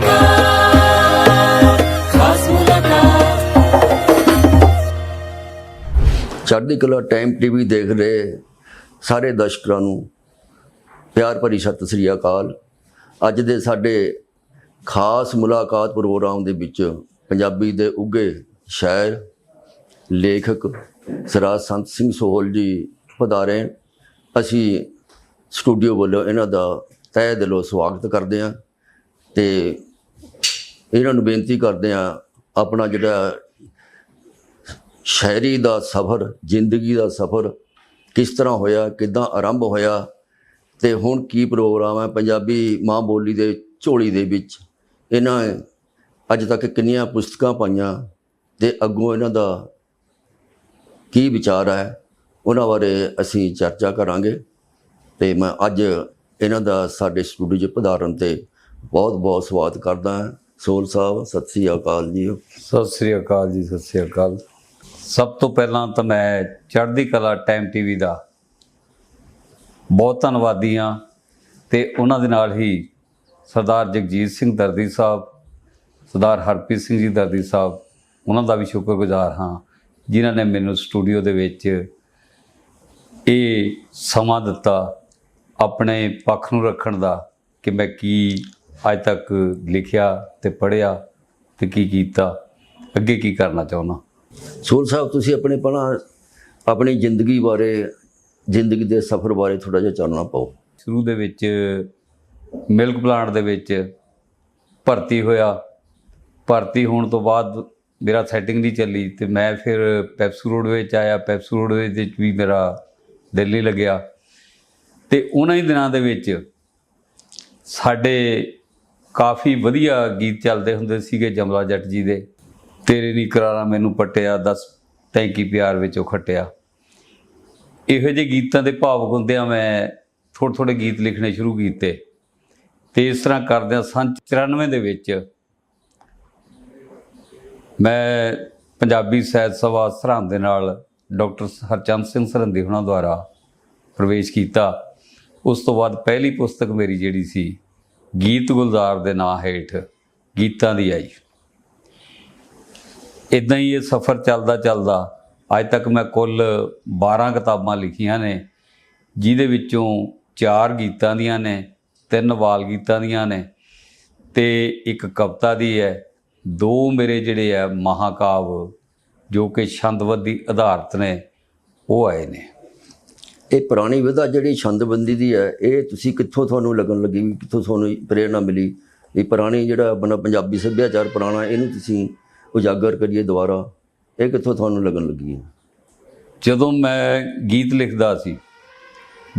ਮੁਲਾਕਾਤ ਖਾਸ ਮੁਲਾਕਾਤ ਚੜ੍ਹਦੀ ਕਲਾ ਟਾਈਮ ਟੀਵੀ ਦੇਖ ਰਹੇ ਸਾਰੇ ਦਰਸ਼ਕਾਂ ਨੂੰ ਪਿਆਰ ਭਰੀ ਸਤਿ ਸ੍ਰੀ ਅਕਾਲ। ਅੱਜ ਦੇ ਸਾਡੇ ਖਾਸ ਮੁਲਾਕਾਤ ਪ੍ਰੋਗਰਾਮ ਦੇ ਵਿੱਚ ਪੰਜਾਬੀ ਦੇ ਉੱਗੇ ਸ਼ਾਇਰ, ਲੇਖਕ ਸਰਾਜ ਸੰਤ ਸਿੰਘ ਸੋਹਲ ਜੀ ਪਧਾਰੇ। ਅਸੀਂ ਸਟੂਡੀਓ ਵੱਲੋਂ ਇਹਨਾਂ ਦਾ ਤਹਿ ਦਿਲੋਂ ਸਵਾਗਤ ਕਰਦੇ ਹਾਂ ਤੇ ਇਹਨਾਂ ਨੂੰ ਬੇਨਤੀ ਕਰਦੇ ਹਾਂ, ਆਪਣਾ ਜਿਹੜਾ ਸ਼ਾਇਰੀ ਦਾ ਸਫ਼ਰ, ਜ਼ਿੰਦਗੀ ਦਾ ਸਫ਼ਰ ਕਿਸ ਤਰ੍ਹਾਂ ਹੋਇਆ, ਕਿਦਾਂ ਆਰੰਭ ਹੋਇਆ ਤੇ ਹੁਣ ਕੀ ਪ੍ਰੋਗਰਾਮ ਹੈ ਪੰਜਾਬੀ ਮਾਂ ਬੋਲੀ ਦੇ ਝੋਲੀ ਦੇ ਵਿੱਚ। ਇਹਨਾਂ ਅੱਜ ਤੱਕ ਕਿੰਨੀਆਂ ਪੁਸਤਕਾਂ ਪਾਈਆਂ ਤੇ ਅੱਗੋਂ ਇਹਨਾਂ ਦਾ ਕੀ ਵਿਚਾਰ ਹੈ, ਉਹਨਾਂ ਬਾਰੇ ਅਸੀਂ ਚਰਚਾ ਕਰਾਂਗੇ ਤੇ ਮੈਂ ਅੱਜ ਇਹਨਾਂ ਦਾ ਸਾਡੇ ਸਟੂਡੀਓ 'ਚ ਪਧਾਰਨ ਤੇ ਬਹੁਤ ਬਹੁਤ ਸਵਾਗਤ ਕਰਦਾ ਹਾਂ। ਸੋਲ ਸਾਹਿਬ, ਸਤਿ ਸ੍ਰੀ ਅਕਾਲ ਜੀ। ਸਤਿ ਸ੍ਰੀ ਅਕਾਲ ਜੀ, ਸਤਿ ਸ੍ਰੀ ਅਕਾਲ। ਸਭ ਤੋਂ ਪਹਿਲਾਂ ਤਾਂ ਮੈਂ ਚੜ੍ਹਦੀ ਕਲਾ ਟਾਈਮ ਟੀਵੀ ਦਾ ਬਹੁਤ ਧੰਨਵਾਦੀ ਹਾਂ ਤੇ ਉਹਨਾਂ ਦੇ ਨਾਲ ਹੀ ਸਰਦਾਰ ਜਗਜੀਤ ਸਿੰਘ ਦਰਦੀ ਸਾਹਿਬ, ਸਰਦਾਰ ਹਰਪ੍ਰੀਤ ਸਿੰਘ ਜੀ ਦਰਦੀ ਸਾਹਿਬ, ਉਹਨਾਂ ਦਾ ਵੀ ਸ਼ੁਕਰਗੁਜ਼ਾਰ ਹਾਂ, ਜਿਨ੍ਹਾਂ ਨੇ ਮੈਨੂੰ ਸਟੂਡੀਓ ਦੇ ਵਿੱਚ ਇਹ ਸਮਾਂ ਦਿੱਤਾ ਆਪਣੇ ਪੱਖ ਨੂੰ ਰੱਖਣ ਦਾ ਕਿ ਮੈਂ ਕੀ ਅੱਜ ਤੱਕ ਲਿਖਿਆ ਤੇ ਪੜ੍ਹਿਆ ਤੇ ਕੀ ਕੀਤਾ ਅੱਗੇ ਕੀ ਕਰਨਾ ਚਾਹੁੰਦਾ? ਸੋਲ ਸਾਹਿਬ ਤੁਸੀਂ ਆਪਣੇ ਪਹਿਲਾਂ ਆਪਣੀ ਜ਼ਿੰਦਗੀ ਬਾਰੇ ਜ਼ਿੰਦਗੀ ਦੇ ਸਫ਼ਰ ਬਾਰੇ ਥੋੜਾ ਜਿਹਾ ਚਾਨਣਾ ਪਾਓ। ਸ਼ੁਰੂ ਦੇ ਵਿੱਚ ਮਿਲਕ ਪਲਾਂਟ ਦੇ ਵਿੱਚ ਭਰਤੀ ਹੋਇਆ। ਭਰਤੀ ਹੋਣ ਤੋਂ ਬਾਅਦ ਮੇਰਾ ਸੈਟਿੰਗ ਨਹੀਂ ਚੱਲੀ ਤੇ ਮੈਂ ਫਿਰ ਪੈਪਸੂ ਰੋਡ ਵਿੱਚ ਆਇਆ। ਪੈਪਸੂ ਰੋਡ ਵਿੱਚ ਵੀ ਮੇਰਾ ਦਿਲ ਲੱਗਿਆ। ਤੇ ਉਹਨਾਂ ਹੀ ਦਿਨਾਂ ਦੇ ਵਿੱਚ ਸਾਡੇ ਕਾਫੀ ਵਧੀਆ ਗੀਤ ਚੱਲਦੇ ਹੁੰਦੇ ਸੀਗੇ ਜਮਲਾ ਜੱਟ ਜੀ ਦੇ। ਤੇਰੇ ਨਹੀਂ ਕਰਾਰਾ ਮੈਨੂੰ ਪਟਿਆ, ਦੱਸ ਟੈਂਕੀ ਪਿਆਰ ਵਿੱਚੋਂ ਖੱਟਿਆ। ਇਹੋ ਜਿਹੇ ਗੀਤਾਂ ਦੇ ਭਾਵਕ ਹੁੰਦਿਆਂ ਮੈਂ ਥੋੜ੍ਹੇ ਥੋੜ੍ਹੇ ਗੀਤ ਲਿਖਣੇ ਸ਼ੁਰੂ ਕੀਤੇ। ਤੇ ਇਸ ਤਰ੍ਹਾਂ ਕਰਦਿਆਂ ਸੰਨ 94 ਦੇ ਵਿੱਚ ਮੈਂ ਪੰਜਾਬੀ ਸਾਹਿਤ ਸਭਾ ਸਰਹੰਦ ਦੇ ਨਾਲ ਡਾਕਟਰ ਹਰਚੰਦ ਸਿੰਘ ਸਰਹੰਦੀ ਹੁਣਾਂ ਦੁਆਰਾ ਪ੍ਰਵੇਸ਼ ਕੀਤਾ। ਉਸ ਤੋਂ ਬਾਅਦ ਪਹਿਲੀ ਪੁਸਤਕ ਮੇਰੀ ਜਿਹੜੀ ਸੀ ਗੀਤ ਗੁਲਜ਼ਾਰ ਦੇ ਨਾਂ ਹੇਠ ਗੀਤਾਂ ਦੀ ਆਈ। ਇਦਾਂ ਹੀ ਇਹ ਸਫ਼ਰ ਚੱਲਦਾ ਚੱਲਦਾ ਅੱਜ ਤੱਕ ਮੈਂ ਕੁੱਲ 12 ਕਿਤਾਬਾਂ ਲਿਖੀਆਂ ਨੇ, ਜਿਹਦੇ ਵਿੱਚੋਂ 4 ਗੀਤਾਂ ਦੀਆਂ ਨੇ, ਤਿੰਨ ਵਾਲ ਗੀਤਾਂ ਦੀਆਂ ਨੇ ਤੇ ਇੱਕ ਕਵਿਤਾ ਦੀ ਹੈ। ਦੋ ਮੇਰੇ ਜਿਹੜੇ ਆ ਮਹਾਕਾਵ ਜੋ ਕਿ ਛਾਂਤਵ ਦੀ ਆਧਾਰਤ ਨੇ, ਉਹ ਆਏ ਨੇ। ਇਹ ਪੁਰਾਣੀ ਵਿਧਾ ਜਿਹੜੀ ਛੰਦਬੰਦੀ ਦੀ ਹੈ, ਇਹ ਤੁਸੀਂ ਕਿੱਥੋਂ ਤੁਹਾਨੂੰ ਲੱਗਣ ਲੱਗੀ ਵੀ ਕਿੱਥੋਂ ਤੁਹਾਨੂੰ ਪ੍ਰੇਰਣਾ ਮਿਲੀ? ਇਹ ਪੁਰਾਣੀ ਜਿਹੜਾ ਆਪਣਾ ਪੰਜਾਬੀ ਸੱਭਿਆਚਾਰ ਪੁਰਾਣਾ, ਇਹਨੂੰ ਤੁਸੀਂ ਉਜਾਗਰ ਕਰੀਏ ਦੁਬਾਰਾ। ਇਹ ਕਿੱਥੋਂ ਤੁਹਾਨੂੰ ਲੱਗਣ ਲੱਗੀ ਹੈ? ਜਦੋਂ ਮੈਂ ਗੀਤ ਲਿਖਦਾ ਸੀ,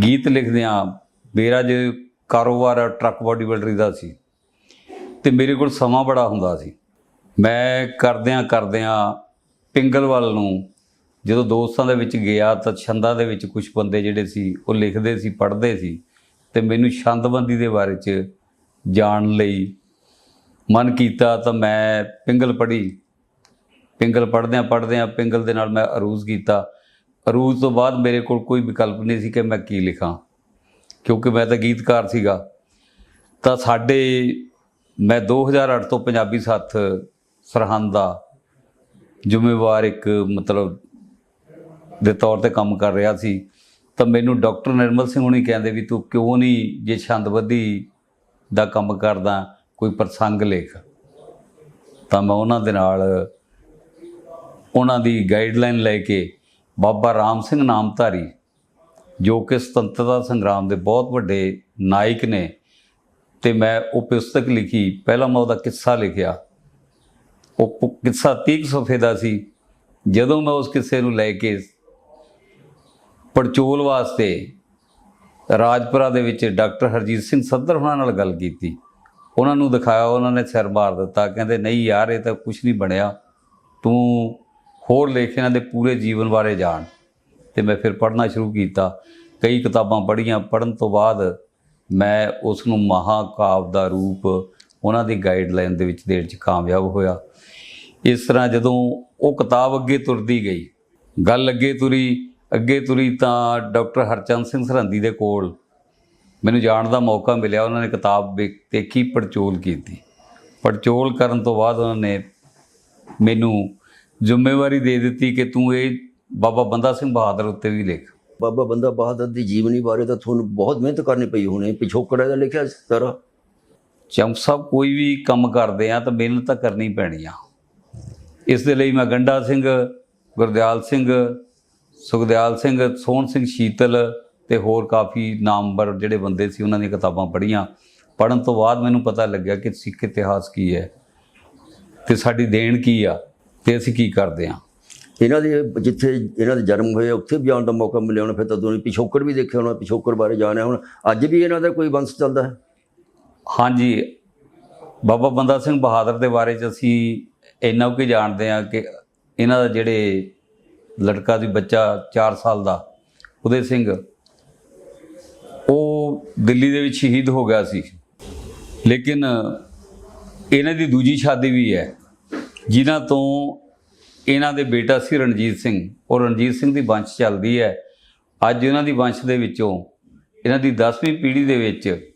ਗੀਤ ਲਿਖਦਿਆਂ ਮੇਰਾ ਜੇ ਕਾਰੋਬਾਰ ਟਰੱਕ ਬਾਡੀ ਬਿਲਡਰੀ ਦਾ ਸੀ, ਤੇ ਮੇਰੇ ਕੋਲ ਸਮਾਂ ਬੜਾ ਹੁੰਦਾ ਸੀ। ਮੈਂ ਕਰਦਿਆਂ ਕਰਦਿਆਂ ਪਿੰਗਲ ਵੱਲ ਨੂੰ ਜਦੋਂ ਦੋਸਤਾਂ ਦੇ ਵਿੱਚ ਗਿਆ ਤਾਂ ਛੰਦਾਂ ਦੇ ਵਿੱਚ ਕੁਝ ਬੰਦੇ ਜਿਹੜੇ ਸੀ, ਉਹ ਲਿਖਦੇ ਸੀ, ਪੜ੍ਹਦੇ ਸੀ ਤੇ ਮੈਨੂੰ ਛੰਦਬੰਦੀ ਦੇ ਬਾਰੇ ਚ ਜਾਣ ਲਈ ਮਨ ਕੀਤਾ ਤਾਂ ਮੈਂ ਪਿੰਗਲ ਪੜ੍ਹੀ। ਪਿੰਗਲ ਪੜ੍ਹਦਿਆਂ ਪੜ੍ਹਦਿਆਂ ਪਿੰਗਲ ਦੇ ਨਾਲ ਮੈਂ ਅਰੂਜ਼ ਕੀਤਾ। ਅਰੂਜ਼ ਤੋਂ ਬਾਅਦ ਮੇਰੇ ਕੋਲ ਕੋਈ ਵਿਕਲਪ ਨਹੀਂ ਸੀ ਕਿ ਮੈਂ ਕੀ ਲਿਖਾਂ, ਕਿਉਂਕਿ ਮੈਂ ਤਾਂ ਗੀਤਕਾਰ ਸੀਗਾ। ਤਾਂ ਸਾਡੇ, ਮੈਂ 2008 ਤੋਂ ਪੰਜਾਬੀ ਸਾਥ ਸਰਹੰਦ ਦਾ ਜ਼ਿੰਮੇਵਾਰ ਇੱਕ ਮਤਲਬ ਦੇ ਤੌਰ ਤੇ ਕੰਮ ਕਰ ਰਿਹਾ ਸੀ, ਤਾਂ ਮੈਨੂੰ ਡਾਕਟਰ ਨਿਰਮਲ ਸਿੰਘ ਹੁਣੀ ਕਹਿੰਦੇ ਵੀ ਤੂੰ ਕਿਉਂ ਨਹੀਂ ਜੇ ਛੰਦਬੱਧੀ ਦਾ ਕੰਮ ਕਰਦਾ, ਕੋਈ ਪ੍ਰਸੰਗ ਲੇਖ। ਤਾਂ ਮੈਂ ਉਹਨਾਂ ਦੇ ਨਾਲ ਉਹਨਾਂ ਦੀ ਗਾਈਡਲਾਈਨ ਲੈ ਕੇ ਬਾਬਾ ਰਾਮ ਸਿੰਘ ਨਾਮਧਾਰੀ, ਜੋ ਕਿ ਸੁਤੰਤਰਤਾ ਸੰਗਰਾਮ ਦੇ ਬਹੁਤ ਵੱਡੇ ਨਾਇਕ ਨੇ, ਤੇ ਮੈਂ ਉਹ ਪੁਸਤਕ ਲਿਖੀ, ਪਹਿਲਾਂ ਮੈਂ ਉਹਦਾ ਕਿੱਸਾ ਲਿਖਿਆ। ਉਹ ਪੁ- ਕਿੱਸਾ 30 ਸਫ਼ੇ ਦਾ ਸੀ। ਜਦੋਂ ਮੈਂ ਉਸ ਕਿੱਸੇ ਨੂੰ ਲੈ ਕੇ ਪੜਚੋਲ ਵਾਸਤੇ ਰਾਜਪੁਰਾ ਦੇ ਵਿੱਚ ਡਾਕਟਰ ਹਰਜੀਤ ਸਿੰਘ ਸੱਦਰ ਉਹਨਾਂ ਨਾਲ ਗੱਲ ਕੀਤੀ। ਉਹਨਾਂ ਨੂੰ ਦਿਖਾਇਆ, ਉਹਨਾਂ ਨੇ ਸਿਰ ਮਾਰ ਦਿੱਤਾ। ਕਹਿੰਦੇ, ਨਹੀਂ ਯਾਰ, ਇਹ ਤਾਂ ਕੁਝ ਨਹੀਂ ਬਣਿਆ। ਤੂੰ ਹੋਰ ਲੇਖਕਾਂ ਦੇ ਪੂਰੇ ਜੀਵਨ ਬਾਰੇ ਜਾਣ। ਤੇ ਮੈਂ ਫਿਰ ਪੜ੍ਹਨਾ ਸ਼ੁਰੂ ਕੀਤਾ। ਕਈ ਕਿਤਾਬਾਂ ਪੜ੍ਹੀਆਂ। ਪੜ੍ਹਨ ਤੋਂ ਬਾਅਦ ਮੈਂ ਉਸ ਨੂੰ ਮਹਾਕਾਵ ਦਾ ਰੂਪ ਉਹਨਾਂ ਦੀ ਗਾਈਡਲਾਈਨ ਦੇ ਵਿੱਚ ਦੇਣ 'ਚ ਕਾਮਯਾਬ ਹੋਇਆ। ਇਸ ਤਰ੍ਹਾਂ ਜਦੋਂ ਉਹ ਕਿਤਾਬ ਅੱਗੇ ਤੁਰਦੀ ਗਈ, ਗੱਲ ਅੱਗੇ ਤੁਰੀ ਅੱਗੇ ਤੁਰੀ ਤਾਂ ਡਾਕਟਰ ਹਰਚੰਦ ਸਿੰਘ ਸਰਹੰਦੀ ਦੇ ਕੋਲ ਮੈਨੂੰ ਜਾਣ ਦਾ ਮੌਕਾ ਮਿਲਿਆ। ਉਹਨਾਂ ਨੇ ਕਿਤਾਬ ਵੇਖ- ਦੇਖੀ ਪੜਚੋਲ ਕੀਤੀ। ਪੜਚੋਲ ਕਰਨ ਤੋਂ ਬਾਅਦ ਉਹਨਾਂ ਨੇ ਮੈਨੂੰ ਜ਼ਿੰਮੇਵਾਰੀ ਦੇ ਦਿੱਤੀ ਕਿ ਤੂੰ ਇਹ ਬਾਬਾ ਬੰਦਾ ਸਿੰਘ ਬਹਾਦਰ ਉੱਤੇ ਵੀ ਲਿਖ। ਬਾਬਾ ਬੰਦਾ ਬਹਾਦਰ ਦੀ ਜੀਵਨੀ ਬਾਰੇ ਤਾਂ ਤੁਹਾਨੂੰ ਬਹੁਤ ਮਿਹਨਤ ਕਰਨੀ ਪਈ ਹੋਣੀ। ਪਿਛੋਕੜ ਦਾ ਲਿਖਿਆ ਸਾਰਾ। ਚੰਪ ਸਾਹਿਬ ਕੋਈ ਵੀ ਕੰਮ ਕਰਦੇ ਆ ਤਾਂ ਮਿਹਨਤ ਤਾਂ ਕਰਨੀ ਪੈਣੀ ਆ। ਇਸ ਦੇ ਲਈ ਮੈਂ ਗੰਡਾ ਸਿੰਘ ਗੁਰਦਿਆਲ ਸਿੰਘ ਸੁਖਦਿਆਲ ਸਿੰਘ ਸੋਹਣ ਸਿੰਘ ਸ਼ੀਤਲ ਤੇ ਹੋਰ ਕਾਫੀ ਨਾਮਵਰ ਜਿਹੜੇ ਬੰਦੇ ਸੀ ਉਹਨਾਂ ਦੀਆਂ ਕਿਤਾਬਾਂ ਪੜ੍ਹੀਆਂ। ਪੜਨ ਤੋਂ ਬਾਅਦ ਮੈਨੂੰ ਪਤਾ ਲੱਗਿਆ ਕਿ ਸਿੱਖ ਇਤਿਹਾਸ ਕੀ ਹੈ ਤੇ ਸਾਡੀ ਦੇਣ ਕੀ ਆ ਤੇ ਅਸੀਂ ਕੀ ਕਰਦੇ ਆ ਇਹਨਾਂ ਦੇ ਜਿੱਥੇ ਇਹਨਾਂ ਦੇ ਜਨਮ ਹੋਏ ਉੱਥੇ ਵੀ ਜਾਣ ਦਾ ਮੌਕਾ ਮਿਲਿਆ ਹੋਣਾ ਫਿਰ ਤਾਂ ਤੁਸੀਂ ਪਿਛੋਕੜ ਵੀ ਦੇਖਿਆ ਹੋਣਾ ਪਿਛੋਕੜ ਬਾਰੇ ਜਾਣਿਆ ਹੁਣ। ਅੱਜ ਵੀ ਇਹਨਾਂ ਦਾ ਕੋਈ ਵੰਸ਼ ਚੱਲਦਾ ਹੈ? ਹਾਂਜੀ। ਬਾਬਾ ਬੰਦਾ ਸਿੰਘ ਬਹਾਦਰ ਦੇ ਬਾਰੇ ਚ ਅਸੀਂ ਇੰਨਾ ਕੁ ਜਾਣਦੇ ਆ ਕਿ ਇਹਨਾਂ ਦਾ ਜਿਹੜੇ ਲੜਕਾ ਦੀ ਬੱਚਾ 4 ਸਾਲ ਦਾ, ਉਦੇ ਸਿੰਘ। ਉਹ ਦਿੱਲੀ ਦੇ ਵਿੱਚ ਸ਼ਹੀਦ ਹੋ ਗਿਆ ਸੀ। ਲੇਕਿਨ ਇਹਨਾਂ ਦੀ ਦੂਜੀ ਸ਼ਾਦੀ ਵੀ ਹੈ, ਜਿਨ੍ਹਾਂ ਤੋਂ ਇਹਨਾਂ ਦੇ ਬੇਟਾ ਸੀ ਰਣਜੀਤ ਸਿੰਘ। ਉਹ ਰਣਜੀਤ ਸਿੰਘ ਦੀ ਵੰਸ਼ ਚੱਲਦੀ ਹੈ। ਅੱਜ ਇਹਨਾਂ ਦੀ ਵੰਸ਼ ਦੇ ਵਿੱਚੋਂ ਇਹਨਾਂ ਦੀ 10ਵੀਂ ਪੀੜ੍ਹੀ ਦੇ ਵਿੱਚ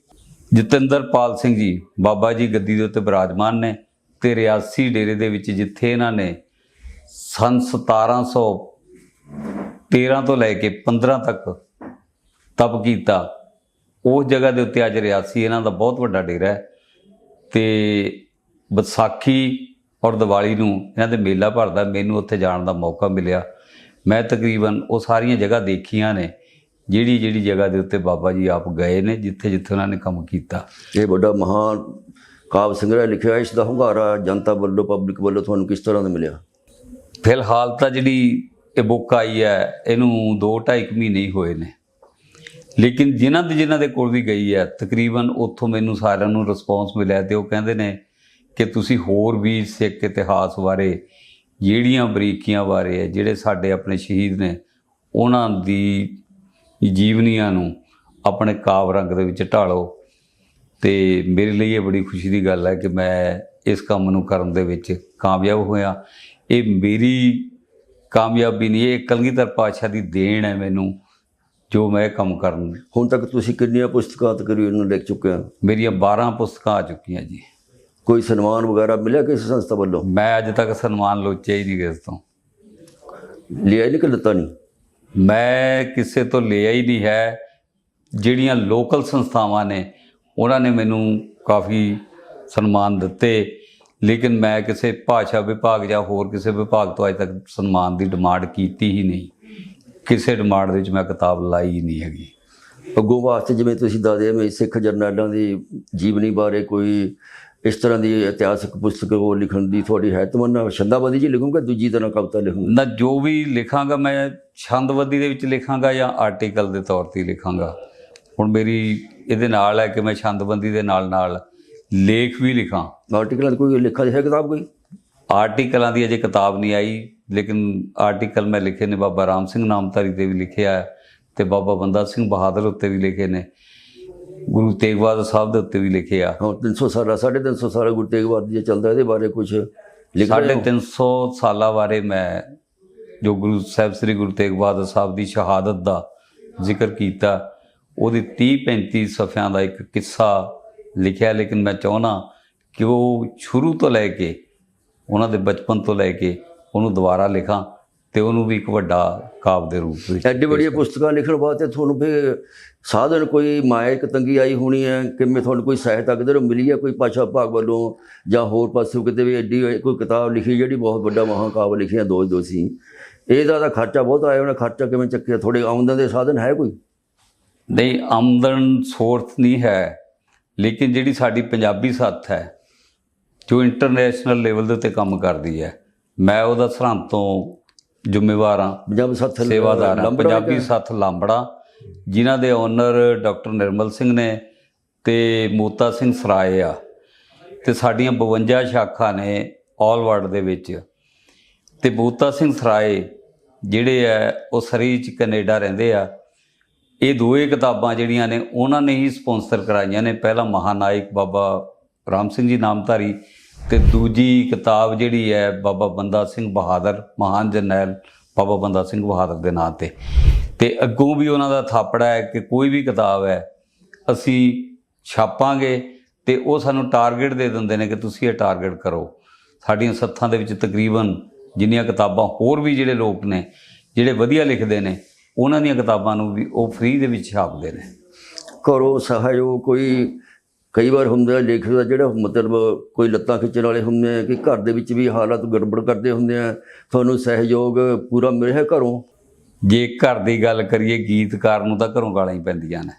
ਜਤਿੰਦਰਪਾਲ ਸਿੰਘ ਜੀ ਬਾਬਾ ਜੀ ਗੱਦੀ ਦੇ ਉੱਤੇ ਬਿਰਾਜਮਾਨ ਨੇ ਤੇ ਰਿਆਸੀ ਡੇਰੇ ਦੇ ਵਿੱਚ ਜਿੱਥੇ ਇਹਨਾਂ ਨੇ ਸਨ 1713 ਤੋਂ ਲੈ ਕੇ 15 ਤੱਕ ਤਪ ਕੀਤਾ। ਉਸ ਜਗ੍ਹਾ ਦੇ ਉੱਤੇ ਅੱਜ ਰਿਆਸੀ ਇਹਨਾਂ ਦਾ ਬਹੁਤ ਵੱਡਾ ਡੇਰਾ ਹੈ ਤੇ ਵਿਸਾਖੀ ਔਰ ਦੀਵਾਲੀ ਨੂੰ ਇਹਨਾਂ ਦੇ ਮੇਲਾ ਭਰਦਾ। ਮੈਨੂੰ ਉੱਥੇ ਜਾਣ ਦਾ ਮੌਕਾ ਮਿਲਿਆ। ਮੈਂ ਤਕਰੀਬਨ ਉਹ ਸਾਰੀਆਂ ਜਗ੍ਹਾ ਦੇਖੀਆਂ ਨੇ, ਜਿਹੜੀ ਜਿਹੜੀ ਜਗ੍ਹਾ ਦੇ ਉੱਤੇ ਬਾਬਾ ਜੀ ਆਪ ਗਏ ਨੇ, ਜਿੱਥੇ ਜਿੱਥੇ ਉਹਨਾਂ ਨੇ ਕੰਮ ਕੀਤਾ। ਇਹ ਵੱਡਾ ਮਹਾਨ ਕਾਵ ਸੰਗ੍ਰਹਿ ਲਿਖਿਆ ਇਸ ਦਾ ਹੁੰਗਾਰਾ ਜਨਤਾ ਵੱਲੋਂ, ਪਬਲਿਕ ਵੱਲੋਂ ਤੁਹਾਨੂੰ ਕਿਸ ਤਰ੍ਹਾਂ ਦਾ ਮਿਲਿਆ? ਫਿਲਹਾਲ ਤਾਂ ਜਿਹੜੀ ਇਹ ਬੁੱਕ ਆਈ ਹੈ, ਇਹਨੂੰ 2.5 ਮਹੀਨੇ ਹੀ ਹੋਏ ਨੇ। ਲੇਕਿਨ ਜਿਨ੍ਹਾਂ ਦੇ ਜਿਨ੍ਹਾਂ ਦੇ ਕੋਲ ਵੀ ਗਈ ਹੈ, ਤਕਰੀਬਨ ਉੱਥੋਂ ਮੈਨੂੰ ਸਾਰਿਆਂ ਨੂੰ ਰਿਸਪੌਂਸ ਮਿਲਿਆ ਤੇ ਉਹ ਕਹਿੰਦੇ ਨੇ ਕਿ ਤੁਸੀਂ ਹੋਰ ਵੀ ਸਿੱਖ ਇਤਿਹਾਸ ਬਾਰੇ, ਜਿਹੜੀਆਂ ਬਰੀਕੀਆਂ ਬਾਰੇ ਹੈ, ਜਿਹੜੇ ਸਾਡੇ ਆਪਣੇ ਸ਼ਹੀਦ ਨੇ, ਉਹਨਾਂ ਦੀ ਜੀਵਨੀਆਂ ਨੂੰ ਆਪਣੇ ਕਾਵ ਰੰਗ ਦੇ ਵਿੱਚ ਢਾਲੋ। ਤੇ ਮੇਰੇ ਲਈ ਇਹ ਬੜੀ ਖੁਸ਼ੀ ਦੀ ਗੱਲ ਹੈ ਕਿ ਮੈਂ ਇਸ ਕੰਮ ਨੂੰ ਕਰਨ ਦੇ ਵਿੱਚ ਕਾਮਯਾਬ ਹੋਇਆ। ਇਹ ਮੇਰੀ ਕਾਮਯਾਬੀ ਨਹੀਂ ਇਹ ਕਲਗੀਧਰ ਪਾਤਸ਼ਾਹ ਦੀ ਦੇਣ ਹੈ ਮੈਨੂੰ ਜੋ ਮੈਂ ਕੰਮ ਕਰਨ ਹੁਣ ਤੱਕ ਤੁਸੀਂ ਕਿੰਨੀਆਂ ਪੁਸਤਕਾਂ ਤਕਰੀਬਨ ਲਿਖ ਚੁੱਕੇ ਹੋ? ਮੇਰੀਆਂ 12 ਪੁਸਤਕਾਂ ਆ ਚੁੱਕੀਆਂ ਜੀ। ਕੋਈ ਸਨਮਾਨ ਵਗੈਰਾ ਮਿਲਿਆ ਕਿਸੇ ਸੰਸਥਾ ਵੱਲੋਂ? ਮੈਂ ਅੱਜ ਤੱਕ ਸਨਮਾਨ ਲੋਚਿਆ ਹੀ ਨਹੀਂ ਕਿਸ ਤੋਂ। ਲਿਆ ਨਹੀਂ ਕਿ ਲੱਤਾ ਨਹੀਂ? ਮੈਂ ਕਿਸੇ ਤੋਂ ਲਿਆ ਹੀ ਨਹੀਂ ਹੈ। ਜਿਹੜੀਆਂ ਲੋਕਲ ਸੰਸਥਾਵਾਂ ਨੇ ਉਹਨਾਂ ਨੇ ਮੈਨੂੰ ਕਾਫੀ ਸਨਮਾਨ ਦਿੱਤੇ। ਲੇਕਿਨ ਮੈਂ ਕਿਸੇ ਭਾਸ਼ਾ ਵਿਭਾਗ ਜਾਂ ਹੋਰ ਕਿਸੇ ਵਿਭਾਗ ਤੋਂ ਅਜੇ ਤੱਕ ਸਨਮਾਨ ਦੀ ਡਿਮਾਂਡ ਕੀਤੀ ਹੀ ਨਹੀਂ। ਕਿਸੇ ਡਿਮਾਂਡ ਦੇ ਵਿੱਚ ਮੈਂ ਕਿਤਾਬ ਲਾਈ ਹੀ ਨਹੀਂ ਹੈਗੀ। ਅੱਗੋਂ ਵਾਸਤੇ ਜਿਵੇਂ ਤੁਸੀਂ ਦੱਸਦੇ ਹੋ ਸਿੱਖ ਜਰਨੈਲਾਂ ਦੀ ਜੀਵਨੀ ਬਾਰੇ ਕੋਈ ਇਸ ਤਰ੍ਹਾਂ ਦੀ ਇਤਿਹਾਸਕ ਪੁਸਤਕ ਉਹ ਲਿਖਣ ਦੀ ਤੁਹਾਡੀ ਹੈ ਤਮੰਨਾ? ਸ਼ੰਦਾਬਾਦੀ ਜੀ ਲਿਖੂੰਗਾ ਦੂਜੀ ਤਰ੍ਹਾਂ ਕਵਿਤਾ ਲਿਖੂੰਗਾ? ਨਾ ਜੋ ਵੀ ਲਿਖਾਂਗਾ ਮੈਂ ਛੰਦਬੱਦੀ ਦੇ ਵਿੱਚ ਲਿਖਾਂਗਾ ਜਾਂ ਆਰਟੀਕਲ ਦੇ ਤੌਰ ਤੇ ਲਿਖਾਂਗਾ। ਹੁਣ ਮੇਰੀ ਇਹਦੇ ਨਾਲ ਹੈ ਕਿ ਮੈਂ ਛੰਦਬੰਦੀ ਦੇ ਨਾਲ ਨਾਲ ਲੇਖ ਵੀ ਲਿਖਾਂ। ਆਰਟੀਕਲਾਂ ਕੋਈ ਲਿਖਾ ਹੈ ਕਿਤਾਬ ਕੋਈ? ਆਰਟੀਕਲਾਂ ਦੀ ਅਜੇ ਕਿਤਾਬ ਨਹੀਂ ਆਈ ਲੇਕਿਨ ਆਰਟੀਕਲ ਮੈਂ ਲਿਖੇ ਨੇ ਬਾਬਾ ਰਾਮ ਸਿੰਘ ਨਾਮਧਾਰੀ ਤੇ ਵੀ ਲਿਖਿਆ ਤੇ ਬਾਬਾ ਬੰਦਾ ਸਿੰਘ ਬਹਾਦਰ ਉੱਤੇ ਵੀ ਲਿਖੇ ਨੇ। ਗੁਰੂ ਤੇਗ ਬਹਾਦਰ ਸਾਹਿਬ ਦੇ ਉੱਤੇ ਵੀ ਲਿਖੇ ਆ। ਹੁਣ 300 ਸਾਲਾ 350 ਸਾਲਾ ਗੁਰੂ ਤੇਗ ਬਹਾਦਰ ਜੀ ਚੱਲਦਾ ਇਹਦੇ ਬਾਰੇ ਕੁਝ ਲਿਖ ਰਹੇ ਸਾਢੇ ਹੋ? 300 ਸਾਲਾਂ ਬਾਰੇ ਮੈਂ ਜੋ ਗੁਰੂ ਸਾਹਿਬ ਸ੍ਰੀ ਗੁਰੂ ਤੇਗ ਬਹਾਦਰ ਸਾਹਿਬ ਦੀ ਸ਼ਹਾਦਤ ਦਾ ਜ਼ਿਕਰ ਕੀਤਾ ਉਹਦੀ 30 35 ਸਫ਼ਿਆਂ ਦਾ ਇੱਕ ਕਿੱਸਾ ਲਿਖਿਆ ਲੇਕਿਨ ਮੈਂ ਚਾਹੁੰਦਾ ਕਿ ਉਹ ਸ਼ੁਰੂ ਤੋਂ ਲੈ ਕੇ ਉਹਨਾਂ ਦੇ ਬਚਪਨ ਤੋਂ ਲੈ ਕੇ ਉਹਨੂੰ ਦੁਬਾਰਾ ਲਿਖਾਂ ਤੇ ਉਹਨੂੰ ਵੀ ਇੱਕ ਵੱਡਾ ਕਾਵ ਦੇ ਰੂਪ ਵਿੱਚ ਐਡੀ ਬੜੀਆਂ ਪੁਸਤਕਾਂ ਲਿਖਣ ਵਾਸਤੇ ਤੁਹਾਨੂੰ ਫਿਰ ਸਾਧਨ ਕੋਈ ਮਾਇਕ ਤੰਗੀ ਆਈ ਹੋਣੀ ਹੈ ਕਿਵੇਂ ਤੁਹਾਨੂੰ ਕੋਈ ਸਹਾਇਤਾ ਕਿਧਰੋਂ ਮਿਲੀ ਹੈ ਕੋਈ ਭਾਸ਼ਾ ਭਾਗ ਵੱਲੋਂ ਜਾਂ ਹੋਰ ਪਾਸੋਂ ਕਿਤੇ ਵੀ ਐਡੀ ਕੋਈ ਕਿਤਾਬ ਲਿਖੀ ਜਿਹੜੀ ਬਹੁਤ ਵੱਡਾ ਮਹਾਕਾਵ ਲਿਖਿਆ ਦੋ ਦੋ ਸੀ। ਇਹਦਾ ਤਾਂ ਖਰਚਾ ਬਹੁਤ ਆਇਆ ਹੋਣਾ ਖਰਚਾ ਕਿਵੇਂ ਚੱਕਿਆ? ਥੋੜੇ ਆਮਦਨ ਦੇ ਸਾਧਨ ਹੈ ਕੋਈ? ਨਹੀਂ ਆਮਦਨ ਸੋਰਸ ਨਹੀਂ ਹੈ। ਲੇਕਿਨ ਜਿਹੜੀ ਸਾਡੀ ਪੰਜਾਬੀ ਸੱਥ ਹੈ ਜੋ ਇੰਟਰਨੈਸ਼ਨਲ ਲੈਵਲ ਦੇ ਉੱਤੇ ਕੰਮ ਕਰਦੀ ਹੈ ਮੈਂ ਉਹਦਾ ਸਰਹੰਦ ਤੋਂ ਜ਼ਿੰਮੇਵਾਰ ਹਾਂ। ਪੰਜਾਬ ਸੱਥ ਸੇਵਾਦਾਰ ਹਾਂ। ਪੰਜਾਬੀ ਸੱਥ ਲਾਂਬੜਾ ਜਿਨ੍ਹਾਂ ਦੇ ਓਨਰ ਡਾਕਟਰ ਨਿਰਮਲ ਸਿੰਘ ਨੇ ਤੇ ਮੋਤਾ ਸਿੰਘ ਸਰਾਏ ਆ। ਤੇ ਸਾਡੀਆਂ 52 ਸ਼ਾਖਾ ਨੇ ਆਲ ਵਰਲਡ ਦੇ ਵਿੱਚ। ਤੇ ਮੋਤਾ ਸਿੰਘ ਸਰਾਏ ਜਿਹੜੇ ਆ ਉਹ ਸਰੀ ਚ ਕੈਨੇਡਾ ਰਹਿੰਦੇ ਆ। ਇਹ ਦੋਏ ਕਿਤਾਬਾਂ ਜਿਹੜੀਆਂ ਨੇ, ਉਹਨਾਂ ਨੇ ਹੀ ਸਪਾਂਸਰ ਕਰਾਈਆਂ ਨੇ। ਪਹਿਲਾ ਮਹਾਨਾਇਕ ਬਾਬਾ ਰਾਮ ਸਿੰਘ ਜੀ ਨਾਮਧਾਰੀ ਤੇ ਦੂਜੀ ਕਿਤਾਬ ਜਿਹੜੀ ਹੈ ਬਾਬਾ ਬੰਦਾ ਸਿੰਘ ਬਹਾਦਰ, ਮਹਾਨ ਜਰਨੈਲ ਬਾਬਾ ਬੰਦਾ ਸਿੰਘ ਬਹਾਦਰ ਦੇ ਨਾਂ ਤੇ। ਤੇ ਅੱਗੋਂ ਵੀ ਉਹਨਾਂ ਦਾ ਥਾਪੜਾ ਹੈ ਕਿ ਕੋਈ ਵੀ ਕਿਤਾਬ ਹੈ, ਅਸੀਂ ਛਾਪਾਂਗੇ ਤੇ ਉਹ ਸਾਨੂੰ ਟਾਰਗੇਟ ਦੇ ਦਿੰਦੇ ਨੇ ਕਿ ਤੁਸੀਂ ਇਹ ਟਾਰਗੇਟ ਕਰੋ। ਸਾਡੀਆਂ ਸੱਥਾਂ ਦੇ ਵਿੱਚ ਤਕਰੀਬਨ ਜਿੰਨੀਆਂ ਕਿਤਾਬਾਂ ਹੋਰ ਵੀ ਜਿਹੜੇ ਲੋਕ ਨੇ, ਜਿਹੜੇ ਵਧੀਆ ਲਿਖਦੇ ਨੇ ਉਹਨਾਂ ਦੀਆਂ ਕਿਤਾਬਾਂ ਨੂੰ ਵੀ ਉਹ ਫ੍ਰੀ ਦੇ ਵਿੱਚ ਛਾਪਦੇ ਨੇ। ਘਰੋਂ ਸਹਿਯੋਗ ਕੋਈ ਕਈ ਵਾਰ ਹੁੰਦਾ ਲੇਖਕ ਦਾ ਜਿਹੜਾ ਮਤਲਬ ਕੋਈ ਲੱਤਾਂ ਖਿੱਚਣ ਵਾਲੇ ਹੁੰਦੇ ਆ ਕਿ ਘਰ ਦੇ ਵਿੱਚ ਵੀ ਹਾਲਾਤ ਗੜਬੜ ਕਰਦੇ ਹੁੰਦੇ ਆ ਤੁਹਾਨੂੰ ਸਹਿਯੋਗ ਪੂਰਾ ਮਿਲਿਆ ਘਰੋਂ? ਜੇ ਘਰ ਦੀ ਗੱਲ ਕਰੀਏ ਗੀਤਕਾਰ ਨੂੰ ਤਾਂ ਘਰੋਂ ਗਾਲਾਂ ਹੀ ਪੈਂਦੀਆਂ ਨੇ।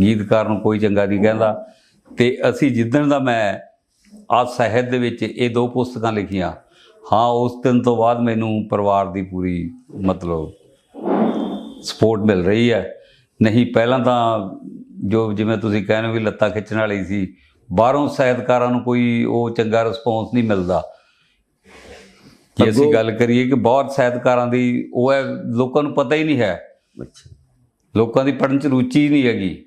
ਗੀਤਕਾਰ ਨੂੰ ਕੋਈ ਚੰਗਾ ਨਹੀਂ ਕਹਿੰਦਾ। ਤੇ ਅਸੀਂ ਜਿੱਦਣ ਦਾ ਮੈਂ ਆ ਸਾਹਿਤ ਦੇ ਵਿੱਚ ਇਹ ਦੋ ਪੁਸਤਕਾਂ ਲਿਖੀਆਂ ਹਾਂ ਉਸ ਦਿਨ ਤੋਂ ਬਾਅਦ ਮੈਨੂੰ ਪਰਿਵਾਰ ਦੀ ਪੂਰੀ ਮਤਲਬ ਸਪੋਰਟ ਮਿਲ ਰਹੀ ਹੈ। ਨਹੀਂ ਪਹਿਲਾਂ ਤਾਂ ਜੋ ਜਿਵੇਂ ਤੁਸੀਂ ਕਹਿੰਦੇ ਵੀ ਲੱਤਾਂ ਖਿੱਚਣ ਵਾਲੀ ਸੀ ਬਾਹਰੋਂ ਸਾਹਿਤਕਾਰਾਂ ਨੂੰ ਕੋਈ ਉਹ ਚੰਗਾ ਰਿਸਪੌਂਸ ਨਹੀਂ ਮਿਲਦਾ। ਜੇ ਅਸੀਂ ਗੱਲ ਕਰੀਏ ਕਿ ਬਹੁਤ ਸਾਹਿਤਕਾਰਾਂ ਦੀ ਉਹ ਹੈ ਲੋਕਾਂ ਨੂੰ ਪਤਾ ਹੀ ਨਹੀਂ ਹੈ। ਅੱਛਾ। ਲੋਕਾਂ ਦੀ ਪੜ੍ਹਨ ਚ ਰੁਚੀ ਨਹੀਂ ਹੈਗੀ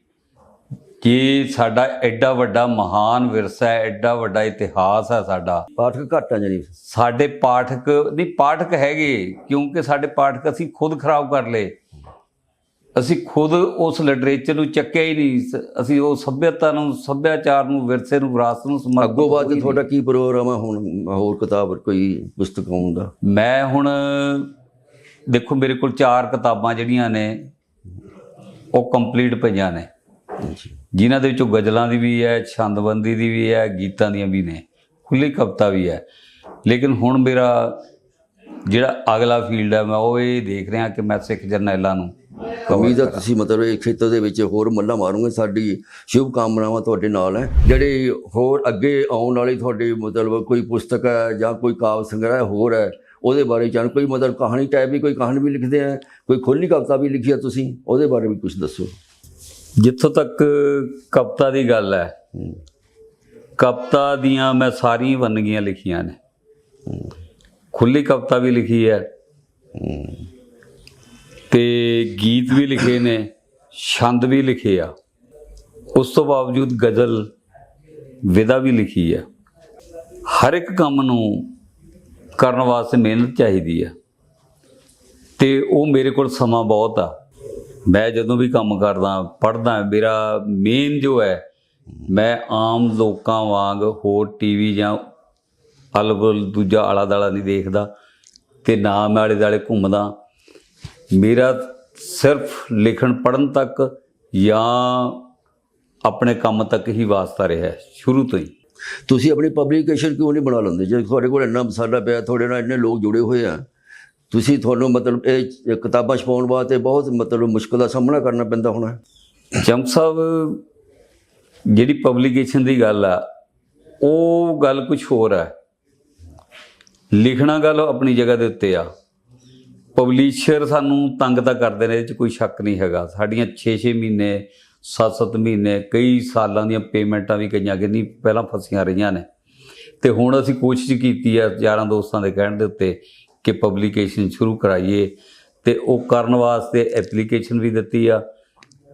ਕਿ ਸਾਡਾ ਐਡਾ ਵੱਡਾ ਮਹਾਨ ਵਿਰਸਾ ਹੈ ਐਡਾ ਵੱਡਾ ਇਤਿਹਾਸ ਹੈ ਸਾਡਾ। ਪਾਠਕ ਘੱਟ ਜਾਨੀ ਸਾਡੇ ਪਾਠਕ ਨਹੀਂ ਪਾਠਕ ਹੈਗੇ ਕਿਉਂਕਿ ਸਾਡੇ ਪਾਠਕ ਅਸੀਂ ਖੁਦ ਖਰਾਬ ਕਰ ਲਏ। ਅਸੀਂ ਖੁਦ ਉਸ ਲਿਟਰੇਚਰ ਨੂੰ ਚੱਕਿਆ ਹੀ ਨਹੀਂ ਅਸੀਂ ਉਹ ਸੱਭਿਅਤਾ ਨੂੰ ਸੱਭਿਆਚਾਰ ਨੂੰ ਵਿਰਸੇ ਨੂੰ ਵਿਰਾਸਤ ਨੂੰ ਸਮਰਪਿਤ ਅੱਗੋਂ ਬਾਅਦ ਤੁਹਾਡਾ ਕੀ ਪ੍ਰੋਗਰਾਮ ਆ ਹੁਣ? ਹੋਰ ਕਿਤਾਬ ਕੋਈ ਪੁਸਤਕ ਆਉਣ ਦਾ? ਮੈਂ ਹੁਣ ਦੇਖੋ ਮੇਰੇ ਕੋਲ ਚਾਰ ਕਿਤਾਬਾਂ ਜਿਹੜੀਆਂ ਨੇ ਉਹ ਕੰਪਲੀਟ ਪਈਆਂ ਨੇ। ਜਿਨ੍ਹਾਂ ਦੇ ਵਿੱਚੋਂ ਗਜ਼ਲਾਂ ਦੀ ਵੀ ਹੈ ਛੰਦਬੰਦੀ ਦੀ ਵੀ ਹੈ ਗੀਤਾਂ ਦੀਆਂ ਵੀ ਨੇ ਖੁੱਲੀ ਕਵਿਤਾ ਵੀ ਹੈ। ਲੇਕਿਨ ਹੁਣ ਮੇਰਾ ਜਿਹੜਾ ਅਗਲਾ ਫੀਲਡ ਹੈ ਮੈਂ ਉਹ ਇਹ ਦੇਖ ਰਿਹਾ ਕਿ ਮੈਂ ਸਿੱਖ ਜਰਨੈਲਾਂ ਨੂੰ ਉਮੀਦ ਹੈ ਤੁਸੀਂ ਮਤਲਬ ਇਹ ਖੇਤਰ ਦੇ ਵਿੱਚ ਹੋਰ ਮੱਲਾ ਮਾਰੂਗੇ, ਸਾਡੀ ਸ਼ੁਭ ਕਾਮਨਾਵਾਂ ਤੁਹਾਡੇ ਨਾਲ ਹੈ। ਜਿਹੜੇ ਹੋਰ ਅੱਗੇ ਆਉਣ ਵਾਲੀ ਤੁਹਾਡੇ ਮਤਲਬ ਕੋਈ ਪੁਸਤਕ ਹੈ ਜਾਂ ਕੋਈ ਕਾਵਿ ਸੰਗ੍ਰਹਿ ਹੋਰ ਹੈ, ਉਹਦੇ ਬਾਰੇ ਜਾਣ, ਕੋਈ ਮਤਲਬ ਕਹਾਣੀ ਟਾਈਪ ਵੀ, ਕੋਈ ਕਹਾਣੀ ਵੀ ਲਿਖਦੇ ਆ, ਕੋਈ ਖੁੱਲੀ ਕਵਿਤਾ ਵੀ ਲਿਖੀ ਹੈ ਤੁਸੀਂ, ਉਹਦੇ ਬਾਰੇ ਵੀ ਕੁਝ ਦੱਸੋ। ਜਿੱਥੋਂ ਤੱਕ ਕਵਿਤਾ ਦੀ ਗੱਲ ਹੈ, ਕਵਿਤਾ ਦੀਆਂ ਮੈਂ ਸਾਰੀ ਵੰਨਗੀਆਂ ਲਿਖੀਆਂ ਨੇ। ਖੁੱਲੀ ਕਵਿਤਾ ਵੀ ਲਿਖੀ ਹੈ। ਤੇ ਗੀਤ ਵੀ ਲਿਖੇ ਨੇ, ਛੰਦ ਵੀ ਲਿਖੇ ਆ। ਉਸ ਤੋਂ ਬਾਵਜੂਦ ਗਜ਼ਲ, ਵਿਦਾ ਵੀ ਲਿਖੀ ਆ। ਹਰ ਇੱਕ ਕੰਮ ਨੂੰ ਕਰਨ ਵਾਸਤੇ ਮਿਹਨਤ ਚਾਹੀਦੀ ਆ। ਤੇ ਉਹ ਮੇਰੇ ਕੋਲ ਸਮਾਂ ਬਹੁਤ ਆ। ਮੈਂ ਜਦੋਂ ਵੀ ਕੰਮ ਕਰਦਾ, ਪੜ੍ਹਦਾ, ਮੇਰਾ ਮੇਨ ਜੋ ਹੈ, ਮੈਂ ਆਮ ਲੋਕਾਂ ਵਾਂਗ ਹੋਰ ਟੀਵੀ ਜਾਂ ਅਲਬਲ ਦੂਜਾ ਆਲਾ ਦਾਲਾ ਨਹੀਂ ਦੇਖਦਾ ਤੇ ਨਾ ਮੈਂ ਆਲੇ ਦਾਲੇ ਘੁੰਮਦਾ। ਮੇਰਾ ਸਿਰਫ ਲਿਖਣ ਪੜਨ ਤੱਕ ਜਾਂ ਆਪਣੇ ਕੰਮ ਤੱਕ ਹੀ ਵਾਸਤਾ ਰਿਹਾ ਹੈ, ਸ਼ੁਰੂ ਤੋਂ ਹੀ। ਤੁਸੀਂ ਆਪਣੀ ਪਬਲੀਕੇਸ਼ਨ ਕਿਉਂ ਨਹੀਂ ਬਣਾ ਲੈਂਦੇ? ਜੇ ਤੁਹਾਡੇ ਕੋਲ ਇੰਨਾ ਮਸਾਲਾ ਪਿਆ ਤੁਹਾਡੇ ਨਾਲ ਇੰਨੇ ਲੋਕ ਜੁੜੇ ਹੋਏ ਆ ਤੁਸੀਂ ਤੁਹਾਨੂੰ ਮਤਲਬ ਇਹ ਕਿਤਾਬਾਂ ਛਪਾਉਣ ਵਾਸਤੇ ਬਹੁਤ ਮਤਲਬ ਮੁਸ਼ਕਲ ਦਾ ਸਾਹਮਣਾ ਕਰਨਾ ਪੈਂਦਾ ਹੋਣਾ। ਜੰਗ ਸਾਹਿਬ ਜਿਹੜੀ ਪਬਲੀਕੇਸ਼ਨ ਦੀ ਗੱਲ ਆ ਉਹ ਗੱਲ ਕੁਝ ਹੋਰ ਹੈ ਲਿਖਣਾ ਗੱਲ ਆਪਣੀ ਜਗ੍ਹਾ ਦੇ ਉੱਤੇ ਆ। ਪਬਲਿਸ਼ਰ ਸਾਨੂੰ ਤੰਗ ਤਾਂ ਕਰਦੇ ਨੇ, ਇਹ 'ਚ ਕੋਈ ਸ਼ੱਕ ਨਹੀਂ ਹੈਗਾ। ਸਾਡੀਆਂ 6-6 ਮਹੀਨੇ 7-7 ਮਹੀਨੇ, ਕਈ ਸਾਲਾਂ ਦੀਆਂ ਪੇਮੈਂਟਾਂ ਵੀ ਕਈਆਂ ਕਿ ਨਹੀਂ, ਪਹਿਲਾਂ ਫਸੀਆਂ ਰਹੀਆਂ ਨੇ। ਤੇ ਹੁਣ ਅਸੀਂ ਕੋਸ਼ਿਸ਼ ਕੀਤੀ ਆ ਯਾਰਾਂ ਦੋਸਤਾਂ ਦੇ ਕਹਿਣ ਦੇ ਉੱਤੇ ਕਿ ਪਬਲੀਕੇਸ਼ਨ ਸ਼ੁਰੂ ਕਰਾਈਏ ਤੇ ਉਹ ਕਰਨ ਵਾਸਤੇ ਐਪਲੀਕੇਸ਼ਨ ਵੀ ਦਿੱਤੀ ਆ।